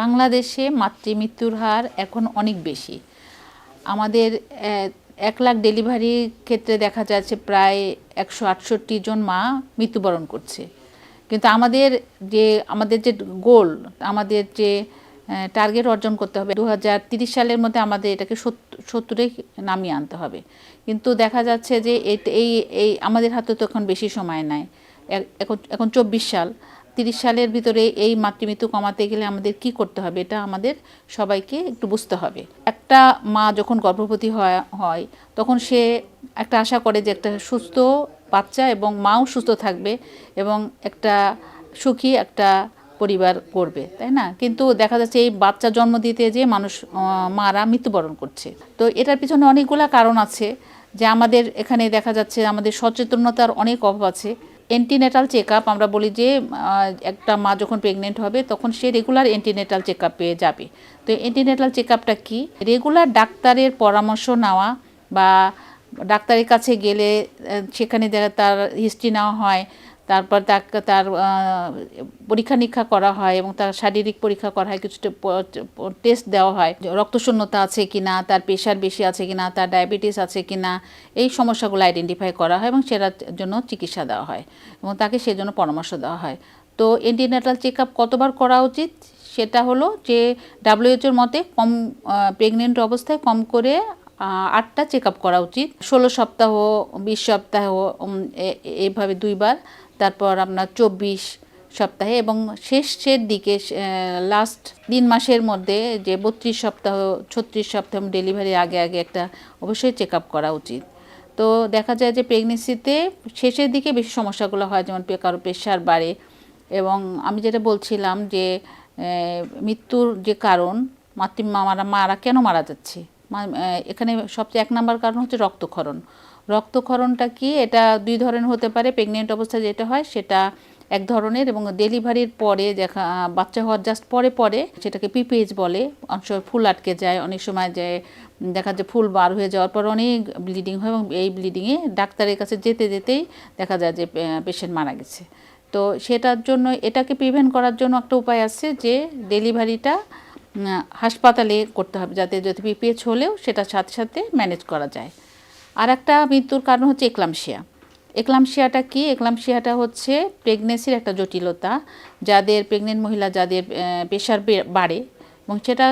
বাংলাদেশে মাতৃমৃত্যুর হার এখন অনেক বেশি। আমাদের এক লাখ ডেলিভারির ক্ষেত্রে দেখা যাচ্ছে প্রায় একশো আটষট্টি জন মা মৃত্যুবরণ করছে। কিন্তু আমাদের যে আমাদের যে গোল, আমাদের যে টার্গেট অর্জন করতে হবে দু সালের মধ্যে আমাদের এটাকে সত্তরে নামিয়ে আনতে হবে। কিন্তু দেখা যাচ্ছে যে এই এই আমাদের হাতে তো এখন বেশি সময় নাই। এখন এখন চব্বিশ সাল। তিরিশ সালের ভিতরে এই মাতৃমৃত্যু কমাতে গেলে আমাদের কি করতে হবে? এটা আমাদের সবাইকে একটু বুঝতে হবে। একটা মা যখন গর্ভবতী হয় তখন সে একটা আশা করে যে একটা সুস্থ বাচ্চা এবং মাও সুস্থ থাকবে এবং একটা সুখী একটা পরিবার করবে তাই না? কিন্তু দেখা যাচ্ছে এই বাচ্চা জন্ম দিতে যে মানুষ মারা মৃত্যুবরণ করছে। তো এটার পিছনে অনেকগুলা কারণ আছে যে আমাদের এখানে দেখা যাচ্ছে আমাদের সচেতনতার অনেক অভাব আছে। এন্টিনেটাল চেক আপ আমরা বলি যে একটা মা যখন প্রেগনেন্ট হবে তখন সে রেগুলার অ্যান্টিনেটাল চেক পেয়ে যাবে। তো অ্যান্টিনেটাল চেক আপটা কী? রেগুলার ডাক্তারের পরামর্শ নেওয়া বা ডাক্তারের কাছে গেলে সেখানে তার হিস্ট্রি নেওয়া হয় তারপর তাকে তার পরীক্ষা নিরীক্ষা করা হয় এবং তার শারীরিক পরীক্ষা করা হয় কিছুটা টেস্ট দেওয়া হয়। রক্তশূন্যতা আছে কি না তার প্রেশার বেশি আছে কি না তার ডায়াবেটিস আছে কি না এই সমস্যাগুলো আইডেন্টিফাই করা হয় এবং সেটার জন্য চিকিৎসা দেওয়া হয় এবং তাকে সেজন্য পরামর্শ দেওয়া হয়। তো এন্টিনেটাল চেক আপ কতবার করা উচিত? সেটা হলো যে ডাব্লিউএইচওর মতে কম প্রেগনেন্ট অবস্থায় কম করে আটটা চেক আপ করা উচিত। ষোলো সপ্তাহ বিশ সপ্তাহ উম, এ- এইভাবে দুইবার। তারপর আপনার চব্বিশ সপ্তাহে এবং শেষের দিকে লাস্ট তিন মাসের মধ্যে যে বত্রিশ সপ্তাহ, ছত্রিশ সপ্তাহ ডেলিভারি আগে আগে একটা অবশ্যই চেক আপ করা উচিত। তো দেখা যায় যে প্রেগনেন্সিতে শেষের দিকে বেশি সমস্যাগুলো হয়, যেমন কারও প্রেশার বাড়ে এবং আমি যেটা বলছিলাম যে মৃত্যুর যে কারণ মাতৃ মারা মারা কেন মারা যাচ্ছে? এখানে সবচেয়ে এক নাম্বার কারণ হচ্ছে রক্তক্ষরণ। রক্তক্ষরণটা কি? এটা দুই ধরনের হতে পারে প্রেগনেন্ট অবস্থায় যেটা হয় সেটা এক ধরনের এবং ডেলিভারির পরে দেখা, বাচ্চা হওয়ার জাস্ট পরে পরে সেটাকে পিপিএইচ বলে। অনেক সময় ফুল আটকে যায়, অনেক সময় যে, দেখা যায় ফুল বার হয়ে যাওয়ার পর অনেক ব্লিডিং হয় এবং এই ব্লিডিংয়ে ডাক্তারের কাছে যেতে যেতেই দেখা যায় যে পেশেন্ট মারা গেছে। তো সেটার জন্য, এটাকে প্রিভেন্ট করার জন্য একটা উপায় আছে যে ডেলিভারিটা হাসপাতালে করতে হবে যাতে যদি পিপিএইচ হলেও সেটার সাথে সাথে ম্যানেজ করা যায়। আর একটা মৃত্যুর কারণ হচ্ছে এক্লামশিয়া এক্লামশিয়াটা কি? এক্লামশিয়াটা হচ্ছে প্রেগনেন্সির একটা জটিলতা, যাদের প্রেগনেন্ট মহিলা যাদের প্রেশার বাড়ে এবং সেটা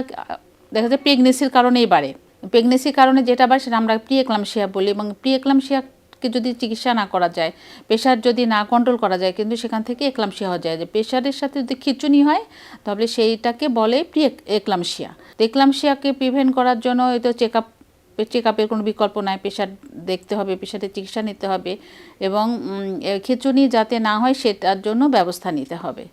দেখা যায় প্রেগনেন্সির কারণেই বাড়ে। প্রেগনেন্সির কারণে যেটা বাড়ে সেটা আমরা প্রি এক্লামশিয়া বলি এবং প্রি এক্লামশিয়াকে যদি চিকিৎসা না করা যায়, প্রেশার যদি না কন্ট্রোল করা যায়, কিন্তু সেখান থেকে একলামশিয়া হওয়া যায়। যে প্রেশারের সাথে যদি খিচুনি হয়, তাহলে সেইটাকে বলে প্রি এক্লামশিয়া একলামশিয়াকে প্রিভেন্ট করার জন্য হয়তো তো চেক আপ চেক আপের কোনো বিকল্প নাই। প্রেশার দেখতে হবে, প্রেশারের চিকিৎসা নিতে হবে এবং খিঁচুনি যাতে না হয়, সেটার জন্য ব্যবস্থা নিতে হবে।